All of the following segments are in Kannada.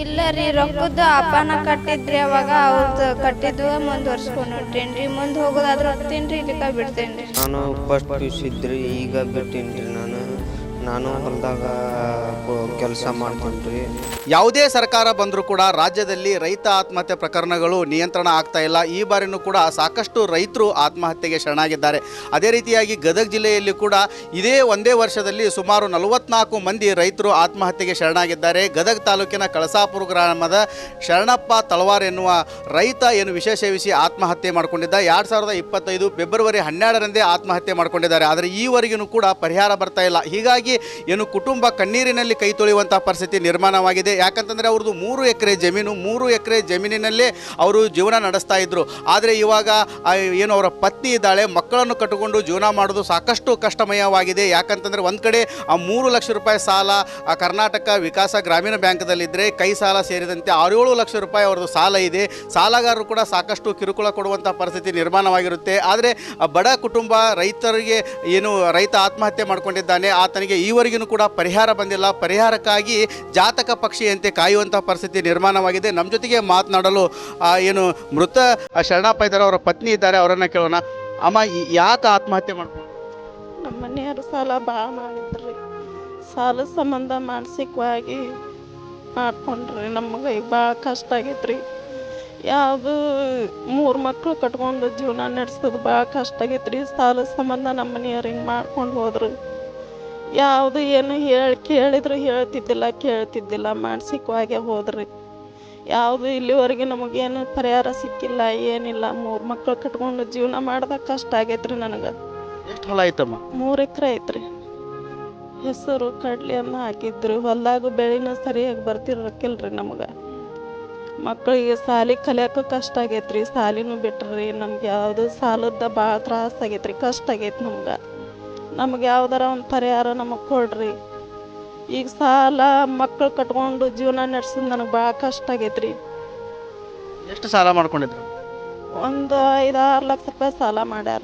ಇಲ್ಲ ರೀ, ರೊಕ್ಕದ್ದು ಅಪ್ಪನ ಕಟ್ಟಿದ್ರಿ ಅವಾಗ ಅವ್ರದ್ದು ಕಟ್ಟಿದ್ದು ಮುಂದುವರ್ಸ್ಕೊಂಡು ಹೊಂಟೇನ್ರಿ ಮುಂದೆ ಹೋಗೋದಾದ್ರೆ ಹೋಗ್ತೀನಿ ಇದಕ್ಕೆ ಬಿಡ್ತೇನೆ ನಾನು ಫಸ್ಟ್ ಪಿ ಯು ಸಿ ಇದ್ರಿ, ಈಗ ಬಿಟ್ಟೀನಿ ರೀ ನಾನು. ನಾನು ಹೊಲದಾಗ ಕೆಲಸ ಮಾಡ್ತೀನಿ ಯಾವುದೇ ಸರ್ಕಾರ ಬಂದರೂ ಕೂಡ ರಾಜ್ಯದಲ್ಲಿ ರೈತ ಆತ್ಮಹತ್ಯೆ ಪ್ರಕರಣಗಳು ನಿಯಂತ್ರಣ ಆಗ್ತಾ ಇಲ್ಲ. ಈ ಬಾರಿನೂ ಕೂಡ ಸಾಕಷ್ಟು ರೈತರು ಆತ್ಮಹತ್ಯೆಗೆ ಶರಣಾಗಿದ್ದಾರೆ. ಅದೇ ರೀತಿಯಾಗಿ ಗದಗ ಜಿಲ್ಲೆಯಲ್ಲಿ ಕೂಡ ಇದೇ ಒಂದೇ ವರ್ಷದಲ್ಲಿ ಸುಮಾರು ನಲವತ್ನಾಲ್ಕು ಮಂದಿ ರೈತರು ಆತ್ಮಹತ್ಯೆಗೆ ಶರಣಾಗಿದ್ದಾರೆ. ಗದಗ ತಾಲೂಕಿನ ಕಳಸಾಪುರ ಗ್ರಾಮದ ಶರಣಪ್ಪ ತಳವಾರ್ ಎನ್ನುವ ರೈತ ಏನು ವಿಶೇಷ ವಿಷಯ ಆತ್ಮಹತ್ಯೆ ಮಾಡಿಕೊಂಡಿದ್ದ, ಎರಡು ಸಾವಿರದ ಇಪ್ಪತ್ತೈದು ಫೆಬ್ರವರಿ ಹನ್ನೆರಡರಂದೇ ಆತ್ಮಹತ್ಯೆ ಮಾಡಿಕೊಂಡಿದ್ದಾರೆ. ಆದರೆ ಈವರೆಗೂ ಕೂಡ ಪರಿಹಾರ ಬರ್ತಾ ಇಲ್ಲ. ಹೀಗಾಗಿ ಏನು ಕುಟುಂಬ ಕಣ್ಣೀರಿನಲ್ಲಿ ಕೈ ತೊಳೆಯುವಂಥ ಪರಿಸ್ಥಿತಿ ನಿರ್ಮಾಣವಾಗಿದೆ. ಯಾಕಂತಂದರೆ ಅವ್ರದ್ದು ಮೂರು ಎಕರೆ ಜಮೀನು, ಮೂರು ಎಕರೆ ಜಮೀನಿನಲ್ಲೇ ಅವರು ಜೀವನ ನಡೆಸ್ತಾ ಇದ್ರು. ಆದರೆ ಇವಾಗ ಏನು ಅವರ ಪತ್ನಿ ಇದ್ದಾಳೆ, ಮಕ್ಕಳನ್ನು ಕಟ್ಟಿಕೊಂಡು ಜೀವನ ಮಾಡೋದು ಸಾಕಷ್ಟು ಕಷ್ಟಮಯವಾಗಿದೆ. ಯಾಕಂತಂದರೆ ಒಂದು ಕಡೆ ಆ ಮೂರು ಲಕ್ಷ ರೂಪಾಯಿ ಸಾಲ ಕರ್ನಾಟಕ ವಿಕಾಸ ಗ್ರಾಮೀಣ ಬ್ಯಾಂಕ್ದಲ್ಲಿದ್ದರೆ ಕೈ ಸಾಲ ಸೇರಿದಂತೆ ಆರೇಳು ಲಕ್ಷ ರೂಪಾಯಿ ಅವ್ರದ್ದು ಸಾಲ ಇದೆ. ಸಾಲಗಾರರು ಕೂಡ ಸಾಕಷ್ಟು ಕಿರುಕುಳ ಕೊಡುವಂಥ ಪರಿಸ್ಥಿತಿ ನಿರ್ಮಾಣವಾಗಿರುತ್ತೆ. ಆದರೆ ಬಡ ಕುಟುಂಬ ರೈತರಿಗೆ ಏನು, ರೈತ ಆತ್ಮಹತ್ಯೆ ಮಾಡಿಕೊಂಡಿದ್ದಾನೆ, ಆತನಿಗೆ ಈವರೆಗೂ ಕೂಡ ಪರಿಹಾರ ಬಂದಿಲ್ಲ. ಪರಿಹಾರಕ್ಕಾಗಿ ಜಾತಕ ಪಕ್ಷಿಯಂತೆ ಕಾಯುವಂಥ ಪರಿಸ್ಥಿತಿ ನಿರ್ಮಾಣವಾಗಿದೆ. ನಮ್ಮ ಜೊತೆಗೆ ಮಾತನಾಡಲು ಏನು ಮೃತ ಶರಣಪ್ಪ ಇದ್ದಾರೆ ಅವರ ಪತ್ನಿ ಇದ್ದಾರೆ. ಅವರನ್ನು ಕೇಳೋಣ. ಅಮ್ಮ ಯಾಕೆ ಆತ್ಮಹತ್ಯೆ ಮಾಡ್ಕೊಂಡು ನಮ್ಮ ಮನೆಯವರು ಸಾಲ ಭಾಳ ಮಾಡಿದ್ರಿ. ಸಾಲ ಸಂಬಂಧ ಮಾನಸಿಕವಾಗಿ ಮಾಡ್ಕೊಂಡ್ರಿ. ನಮಗೆ ಭಾಳ ಕಷ್ಟ ಆಗೈತ್ರಿ. ಯಾವುದು ಮೂರು ಮಕ್ಕಳು ಕಟ್ಕೊಂಡು ಜೀವನ ನಡೆಸೋದು ಭಾಳ ಕಷ್ಟ ಆಗೈತ್ರಿ. ಸಾಲ ಸಂಬಂಧ ನಮ್ಮ ಮನೆಯವ್ರು ಹಿಂಗೆ ಮಾಡ್ಕೊಂಡು ಹೋದ್ರು. ಯಾವುದು ಏನು ಹೇಳಿ ಕೇಳಿದ್ರು ಹೇಳ್ತಿದ್ದಿಲ್ಲ ಕೇಳ್ತಿದ್ದಿಲ್ಲ. ಮಾನಸಿಕವಾಗೇ ಹೋದ್ರಿ. ಯಾವುದು ಇಲ್ಲಿವರೆಗೆ ನಮಗೇನು ಪರಿಹಾರ ಸಿಕ್ಕಿಲ್ಲ ಏನಿಲ್ಲ. ಮೂರು ಮಕ್ಕಳು ಕಟ್ಕೊಂಡು ಜೀವನ ಮಾಡ್ದಾಗ ಕಷ್ಟ ಆಗೈತ್ರಿ ನನಗೆ. ಎಷ್ಟು ಹೊಲ ಮೂರು ಎಕರೆ ಐತ್ರಿ. ಹೆಸರು ಕಡ್ಲೆಯನ್ನು ಹಾಕಿದ್ರು. ಹೊಲ್ದಾಗ ಬೆಳಿನ ಸರಿಯಾಗಿ ಬರ್ತಿರಕ್ಕಿಲ್ರಿ ನಮಗೆ. ಮಕ್ಕಳಿಗೆ ಸಾಲಿ ಕಲಿಯೋಕೆ ಕಷ್ಟ ಆಗೈತ್ರಿ. ಸಾಲಿನೂ ಬಿಟ್ರಿ. ನಮ್ಗೆ ಯಾವುದು ಸಾಲದ ಭಾಳ ತ್ರಾಸ ಆಗೈತ್ರಿ. ಕಷ್ಟ ಆಗೈತೆ ನಮ್ಗೆ. ನಮ್ಗೆ ಯಾವ್ದಾರ ಒಂದು ಪರಿಹಾರ ನಮಗೆ ಕೊಡ್ರಿ. ಈಗ ಸಾಲ ಮಕ್ಕಳು ಕಟ್ಕೊಂಡು ಜೀವನ ನಡೆಸೋದು ನನಗೆ ಭಾಳ ಕಷ್ಟ ಆಗೈತ್ರಿ. ಎಷ್ಟು ಸಾಲ ಮಾಡ್ಕೊಂಡಿದ್ರು? ಒಂದು ಐದಾರು ಲಕ್ಷ ರೂಪಾಯಿ ಸಾಲ ಮಾಡ್ಯಾರ.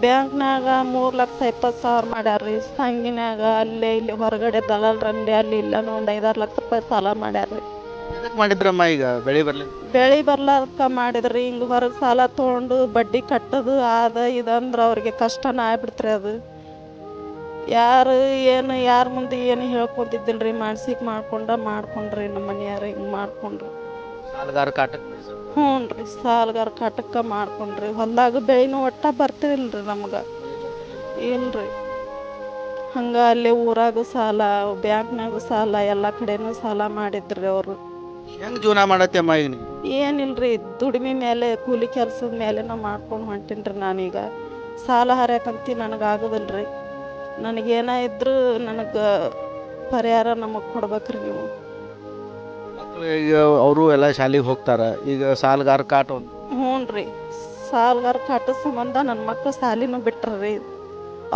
ಬ್ಯಾಂಕ್ನಾಗ ಮೂರು ಲಕ್ಷ ಇಪ್ಪತ್ತು ಸಾವಿರ ಮಾಡ್ಯಾರ್ರಿ. ಸಂಗಿನಾಗ ಅಲ್ಲೇ ಇಲ್ಲಿ ಹೊರಗಡೆ ದಲಾಲ್ರಲ್ಲಿ ಅಲ್ಲಿ ಇಲ್ಲ ಒಂದು ಐದಾರು ಲಕ್ಷ ರೂಪಾಯಿ ಸಾಲ ಮಾಡ್ಯಾರ್ರಿ. ಎದಕ್ಕೆ ಮಾಡಿದ್ರಮ್ಮ ಈಗ? ಬೆಳೆ ಬರಲಿ ಬೆಳೆ ಬರ್ಲಾರ್ಕ ಮಾಡಿದ್ರಿ. ಹಿಂಗೆ ಹೊರಗೆ ಸಾಲ ತೊಗೊಂಡು ಬಡ್ಡಿ ಕಟ್ಟೋದು ಆದ ಇದಂದ್ರೆ ಅವ್ರಿಗೆ ಕಷ್ಟನ ಆಗ್ಬಿಡ್ತ್ರಿ ಅದು. ಯಾರು ಏನು ಯಾರ ಮುಂದೆ ಏನು ಹೇಳ್ಕೊಂತಿದ್ದಿಲ್ರಿ? ಮಾನಸಿಕ ಮಾಡ್ಕೊಂಡ ಮಾಡ್ಕೊಂಡ್ರಿ ನಮ್ಮ ಮನೆಯವ್ರ ಹಿಂಗೆ ಮಾಡ್ಕೊಂಡ್ರು. ಸಾಲಗಾರ ಕಾಟಕ್ಕೆ ಹ್ಞೂ ರೀ ಸಾಲಗಾರ ಕಾಟಕ್ಕ ಮಾಡ್ಕೊಂಡ್ರಿ. ಹೊಲ್ದಾಗ ಬೆಳೆನೂ ಒಟ್ಟ ರೀ ನಮ್ಗೆ. ಇಲ್ರಿ. ಹಂಗ ಅಲ್ಲಿ ಊರಾಗೂ ಸಾಲ ಬ್ಯಾಂಕ್ನಾಗೂ ಸಾಲ ಎಲ್ಲ ಕಡೆನೂ ಸಾಲ ಮಾಡಿದ್ರಿ ಅವರು. ಹೆಂಗೆ ಜೀವನ ಮಾಡತ್ತೆ ಅಮ್ಮ ಈಗ ನೀವು ಏನಿಲ್ರಿ ದುಡಿಮೆ ಮೇಲೆ ಕೂಲಿ ಕೆಲಸದ ಮೇಲೆ ನಾ ಮಾಡ್ಕೊಂಡು ಹೊಂಟೀನಿ ನಾನೀಗ. ಸಾಲ ಹರ್ಯಾಕಂತಿ ನನಗೆ ಆಗೋದಿಲ್ರಿ ನನಗೇನ ಇದ್ರು ನನಗೆ ಪರಿಹಾರ ನಮಗೆ ಕೊಡ್ಬೇಕ್ರಿ ನೀವು. ಈಗ ಅವರು ಎಲ್ಲ ಶಾಲೆಗೆ ಹೋಗ್ತಾರೆ ಈಗ ಸಾಲಗಾರ ಕಾಟ ಒಂದು. ಹ್ಞೂ ರೀ ಸಾಲ್ಗಾರ ಕಾಟದ ಸಂಬಂಧ ನನ್ನ ಮಕ್ಳು ಸಾಲಿನೂ ಬಿಟ್ರಿ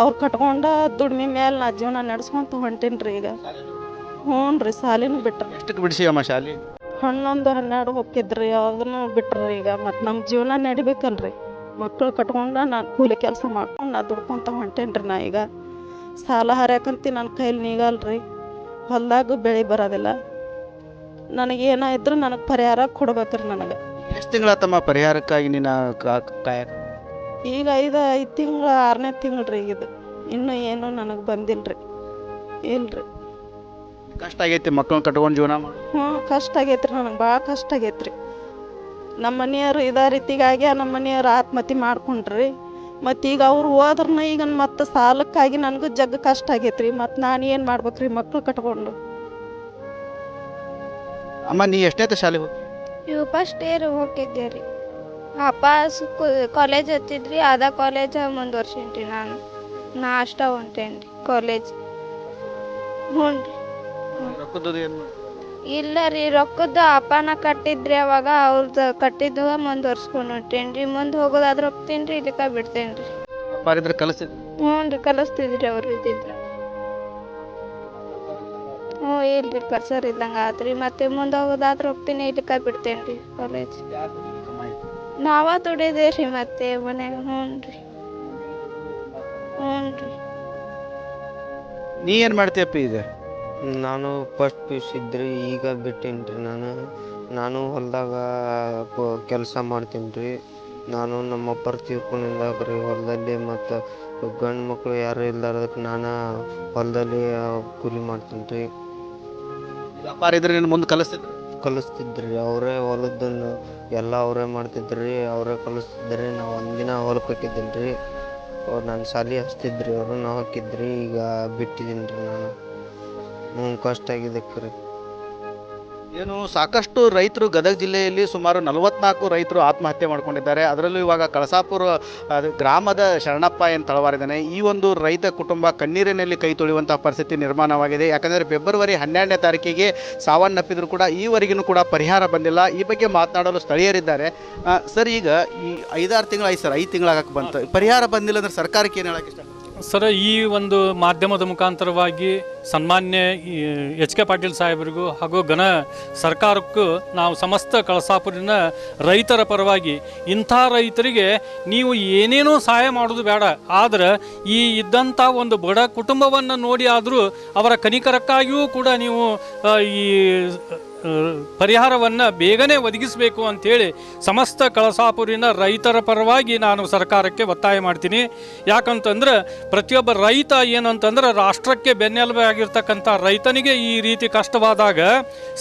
ಅವ್ರು ಕಟ್ಕೊಂಡ ದುಡ್ಮೆ ಮೇಲೆ ನಾ ಜೀವನ ನಡ್ಸ್ಕೊಂತ ಹೊಂಟೀನಿ ರೀ ಈಗ. ಹ್ಞೂ ರೀ ಸಾಲಿನೂ ಬಿಟ್ರಿ. ಎಷ್ಟಕ್ಕೆ ಬಿಡಿಸಿ ಅಮ್ಮ ಶಾಲೆ? ಹನ್ನೊಂದು ಹನ್ನೆರಡು ಹೋಗ್ತಿದ್ರಿ ಅದನ್ನು ಬಿಟ್ರಿ ಈಗ. ಮತ್ತು ನಮ್ಮ ಜೀವನ ನಡಿಬೇಕಲ್ರಿ ಮಕ್ಕಳು ಕಟ್ಕೊಂಡು ನಾನು ಕೂಲಿ ಕೆಲಸ ಮಾಡ್ಕೊಂಡು ನಾ ದುಡ್ಕೊತ ಹೊಂಟೇನ್ರಿ ರೀ ನಾ ಈಗ. ಸಾಲ ಹರ್ಯಾಕಂತಿ ನನ್ನ ಕೈಲಿ ನೀಗಲ್ರಿ. ಹೊಲ್ದಾಗ ಬೆಳೆ ಬರೋದಿಲ್ಲ. ನನಗೇನೋ ಇದ್ರೂ ನನಗೆ ಪರಿಹಾರ ಕೊಡ್ಬೇಕ್ರಿ ನನಗೆ. ಎಷ್ಟು ತಿಂಗಳಾತಮ್ಮ ಪರಿಹಾರಕ್ಕಾಗಿ ನಿನ್ನ ಕಾಯಕ? ಈಗ ಐದು ಐದು ತಿಂಗಳು ಆರನೇ ತಿಂಗಳು ರೀ ಇದು. ಇನ್ನೂ ಏನೂ ನನಗೆ ಬಂದಿಲ್ಲ ರೀ ಇಲ್ಲ ಇಲ್ರಿ. ಕಷ್ಟ ಆಗೈತಿ ಮಕ್ಕಳನ್ನ ಕಟ್ಕೊಂಡು ಜೀವನ ಹ್ಞೂ ಕಷ್ಟ ಆಗೈತ್ರಿ ನನಗೆ ಭಾಳ ಕಷ್ಟ ಆಗೈತ್ರಿ. ನಮ್ಮ ಮನೆಯವರು ಇದೇ ರೀತಿಗಾಗಿ ನಮ್ಮ ಮನೆಯವರು ಆತ್ಮಹತ್ಯೆ ಮಾಡ್ಕೊಂಡ್ರಿ. ಮತ್ತು ಈಗ ಅವ್ರು ಹೋದ್ರನ್ನ ಈಗ ಮತ್ತೆ ಸಾಲಕ್ಕಾಗಿ ನನಗೂ ಜಗ್ ಕಷ್ಟ ಆಗೈತ್ರಿ. ಮತ್ತು ನಾನು ಏನು ಮಾಡ್ಬೇಕ್ರಿ ಮಕ್ಕಳು ಕಟ್ಕೊಂಡು? ಅಮ್ಮ ನೀ ಎಷ್ಟನೇ ಶಾಲೆ ಹೋಗಿ? ಇವು ಫಸ್ಟ್ ಇಯರ್ ಹೋಗಿದ್ದೆ ರೀ. ಅಪ್ಪ ಕಾಲೇಜ್ ಹತ್ತಿದ್ರಿ ಅದ ಕಾಲೇಜ್ ರೀ ನಾನು. ನಾ ಅಷ್ಟ ಹೊಂಟೇನಿ ರೀ ಕಾಲೇಜ್ ಹ್ಞೂ ರೀ ರೊಕ್ಕದ್ದು ಏನು? ಇಲ್ಲ ರೀ ರೊಕ್ಕದ್ದು ಅಪ್ಪನ ಕಟ್ಟಿದ್ರಿ ಅವಾಗ ಅವ್ರದ್ದು ಕಟ್ಟಿದ್ದು ಮುಂದುವರ್ಸ್ಕೊಂಡು ಹೊಂಟೇನಿ ರೀ. ಮುಂದೆ ಹೋಗೋದಾದ್ರೆ ಹೋಗ್ತೀನಿ ರೀ ಇದಕ್ಕೆ ಬಿಡ್ತೇನೆ ರೀ. ಅಪ್ಪಾರಿದ್ರೆ ಕಲಿಸಿದ್ರು ಹ್ಞೂ ರೀ ಕಲಿಸ್ತಿದ್ರಿ ಅವ್ರು ಇದ್ದಿದ್ರು. ಹ್ಞೂ ಇಲ್ರಿ ಕಲ್ಸರ್ ಇದ್ದಂಗೆ ಆತ್ರಿ. ಮತ್ತೆ ಮುಂದೆ ಹೋಗೋದಾದ್ರೆ ಹೋಗ್ತೀನಿ ಇದಕ್ಕೆ ಬಿಡ್ತೇನೆ ರೀ ಕಾಲೇಜ್ ನಾವ ದುಡಿದೇ ರೀ ಮತ್ತೆ ಮನ್ಯಾಗ ಹ್ಞೂ ರೀ. ಹ್ಞೂ ರೀ. ನೀ ಏನು ಮಾಡ್ತೀಯಪ್ಪ ಈಗ? ನಾನು ಪಸ್ಟ್ ಪಿ ಯು ಸಿ ಇದ್ರಿ ಈಗ ಬಿಟ್ಟೀನಿ ರೀ ನಾನು. ನಾನು ಹೊಲದಾಗ ಕೆಲಸ ಮಾಡ್ತೀನಿ ರೀ ನಾನು ನಮ್ಮ ಅಪ್ಪರ ತೀರ್ಕೊಂಡಿದ್ದಾಗ ರೀ ಹೊಲದಲ್ಲಿ ಮತ್ತು ಗಂಡು ಮಕ್ಕಳು ಯಾರು ಇಲ್ಲಾರ್ದಕ್ಕೆ ನಾನು ಹೊಲದಲ್ಲಿ ಕೂಲಿ ಮಾಡ್ತೀನಿ ರೀ ವ್ಯಾಪಾರ ಇದ್ರೆ ನೀನು ಮುಂದೆ ಕಲಿಸ್ತಿದ್ರು? ಕಲಿಸ್ತಿದ್ರಿ. ಅವರೇ ಹೊಲದನ್ನು ಎಲ್ಲ ಅವರೇ ಮಾಡ್ತಿದ್ರಿ. ಅವರೇ ಕಲಿಸ್ತಿದ್ರಿ. ನಾವು ಒಂದಿನ ಹೊಲಕ್ಕೆ ಹಾಕಿದ್ದೀನಿ ರೀ ಅವ್ರು ನನ್ನ ಶಾಲೆ ಹಚ್ತಿದ್ರಿ. ಅವರು ನಾವು ಹಾಕಿದ್ರಿ. ಈಗ ಬಿಟ್ಟಿದ್ದೀನಿ ರೀ ನಾನು. ಹ್ಞೂ ಕಷ್ಟ ಆಗಿದೆ ಕರೆ ಏನು, ಸಾಕಷ್ಟು ರೈತರು ಗದಗ ಜಿಲ್ಲೆಯಲ್ಲಿ ಸುಮಾರು ನಲವತ್ನಾಲ್ಕು ರೈತರು ಆತ್ಮಹತ್ಯೆ ಮಾಡಿಕೊಂಡಿದ್ದಾರೆ. ಅದರಲ್ಲೂ ಇವಾಗ ಕಳಸಾಪುರ ಗ್ರಾಮದ ಶರಣಪ್ಪ ಏನು ತಳವಾರಿದ್ದಾನೆ ಈ ಒಂದು ರೈತ ಕುಟುಂಬ ಕಣ್ಣೀರಿನಲ್ಲಿ ಕೈ ತೊಳೆಯುವಂಥ ಪರಿಸ್ಥಿತಿ ನಿರ್ಮಾಣವಾಗಿದೆ. ಯಾಕಂದರೆ ಫೆಬ್ರವರಿ ಹನ್ನೆರಡನೇ ತಾರೀಕಿಗೆ ಸಾವನ್ನಪ್ಪಿದ್ರು ಕೂಡ ಈವರೆಗೂ ಕೂಡ ಪರಿಹಾರ ಬಂದಿಲ್ಲ. ಈ ಬಗ್ಗೆ ಮಾತನಾಡಲು ಸ್ಥಳೀಯರಿದ್ದಾರೆ. ಸರ್, ಈಗ ಈ ಐದಾರು ತಿಂಗಳು ಐದು ಸರ್, ಐದು ತಿಂಗಳಾಗಕ್ಕೆ ಬಂತು. ಪರಿಹಾರ ಬಂದಿಲ್ಲ ಅಂದ್ರೆ ಸರ್ಕಾರಕ್ಕೆ ಏನು ಹೇಳಕ್ಕೆ ಇಷ್ಟ? ಸರ್, ಈ ಒಂದು ಮಾಧ್ಯಮದ ಮುಖಾಂತರವಾಗಿ ಸನ್ಮಾನ್ಯ ಎಚ್ ಕೆ ಪಾಟೀಲ್ ಸಾಹೇಬರಿಗೂ ಹಾಗೂ ಘನ ಸರ್ಕಾರಕ್ಕೂ ನಾವು ಸಮಸ್ತ ಕಳಸಾಪುರಿನ ರೈತರ ಪರವಾಗಿ ಇಂಥ ರೈತರಿಗೆ ನೀವು ಏನೇನೋ ಸಹಾಯ ಮಾಡೋದು ಬೇಡ. ಆದರೆ, ಈ ಇದ್ದಂಥ ಒಂದು ಬಡ ಕುಟುಂಬವನ್ನು ನೋಡಿ ಆದರೂ ಅವರ ಕನಿಕರಕ್ಕಾಗಿಯೂ ಕೂಡ ನೀವು ಈ ಪರಿಹಾರವನ್ನು ಬೇಗನೆ ಒದಗಿಸಬೇಕು ಅಂಥೇಳಿ ಸಮಸ್ತ ಕಳಸಾಪುರಿನ ರೈತರ ಪರವಾಗಿ ನಾನು ಸರ್ಕಾರಕ್ಕೆ ಒತ್ತಾಯ ಮಾಡ್ತೀನಿ. ಯಾಕಂತಂದ್ರೆ ಪ್ರತಿಯೊಬ್ಬ ರೈತ ಅಂತಂದ್ರೆ ರಾಷ್ಟ್ರಕ್ಕೆ ಬೆನ್ನೆಲುಬಾಗಿರ್ತಕ್ಕಂಥ ರೈತನಿಗೆ ಈ ರೀತಿ ಕಷ್ಟವಾದಾಗ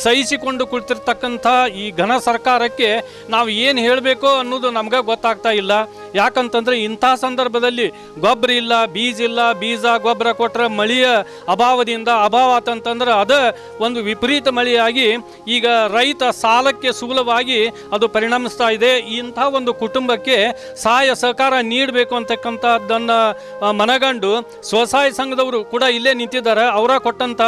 ಸಹಿಸಿಕೊಂಡು ಕುಳಿತಿರ್ತಕ್ಕಂಥ ಈ ಘನ ಸರ್ಕಾರಕ್ಕೆ ನಾವು ಏನು ಹೇಳಬೇಕು ಅನ್ನೋದು ನಮ್ಗೆ ಗೊತ್ತಾಗ್ತಾ ಇಲ್ಲ. ಯಾಕಂತಂದ್ರೆ ಇಂಥ ಸಂದರ್ಭದಲ್ಲಿ ಗೊಬ್ಬರ ಇಲ್ಲ, ಬೀಜ ಇಲ್ಲ, ಬೀಜ ಗೊಬ್ಬರ ಕೊಟ್ಟರೆ ಮಳೆಯ ಅಭಾವದಿಂದ ಅಭಾವ ಆತಂತಂದ್ರೆ ಅದ ಒಂದು ವಿಪರೀತ ಮಳೆಯಾಗಿ ಈಗ ರೈತ ಸಾಲಕ್ಕೆ ಸುಲಭವಾಗಿ ಅದು ಪರಿಣಮಿಸ್ತಾ ಇದೆ. ಇಂಥ ಒಂದು ಕುಟುಂಬಕ್ಕೆ ಸಹಾಯ, ಸಹಕಾರ ನೀಡಬೇಕು ಅಂತಕ್ಕಂಥದ್ದನ್ನು ಮನಗಂಡು ಸ್ವಸಹಾಯ ಸಂಘದವರು ಕೂಡ ಇಲ್ಲೇ ನಿಂತಿದ್ದಾರೆ. ಅವರ ಕೊಟ್ಟಂಥ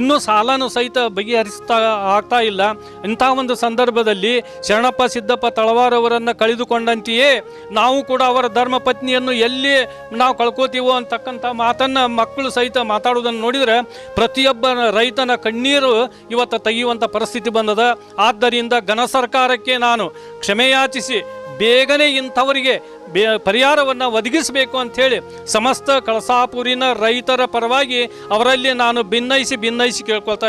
ಇನ್ನೂ ಸಾಲನೂ ಸಹಿತ ಬಗೆಹರಿಸ್ತಾ ಆಗ್ತಾ ಇಲ್ಲ. ಇಂಥ ಒಂದು ಸಂದರ್ಭದಲ್ಲಿ ಶರಣಪ್ಪ, ಸಿದ್ದಪ್ಪ ತಳವಾರವರನ್ನು ಕಳೆದುಕೊಂಡಂತೆಯೇ ನಾವು ಕೂಡ ಅವರ ಧರ್ಮ ಪತ್ನಿಯನ್ನು ಎಲ್ಲಿ ನಾವು ಕಳ್ಕೋತೀವೋ ಅಂತಕ್ಕಂಥ ಮಾತನ್ನು ಮಕ್ಕಳು ಸಹಿತ ಮಾತಾಡೋದನ್ನು ನೋಡಿದರೆ ಪ್ರತಿಯೊಬ್ಬ ರೈತನ ಕಣ್ಣೀರು ಇವತ್ತು ತೆಗೆಯುವಂಥ ಪರಿಸ್ಥಿತಿ ಬಂದದ. ಆದ್ದರಿಂದ ಘನ ಸರ್ಕಾರಕ್ಕೆ ನಾನು ಕ್ಷಮೆಯಾಚಿಸಿ ಬೇಗನೆ ಇಂಥವರಿಗೆ ಬೇ ಪರಿಹಾರವನ್ನು ಒದಗಿಸಬೇಕು ಅಂಥೇಳಿ ಸಮಸ್ತ ಕಳಸಾಪುರಿನ ರೈತರ ಪರವಾಗಿ ಅವರಲ್ಲಿ ನಾನು ಭಿನ್ನಯಿಸಿ ಭಿನ್ನಯಿಸಿ ಕೇಳ್ಕೊಳ್ತಾ ಇದ್ದೀನಿ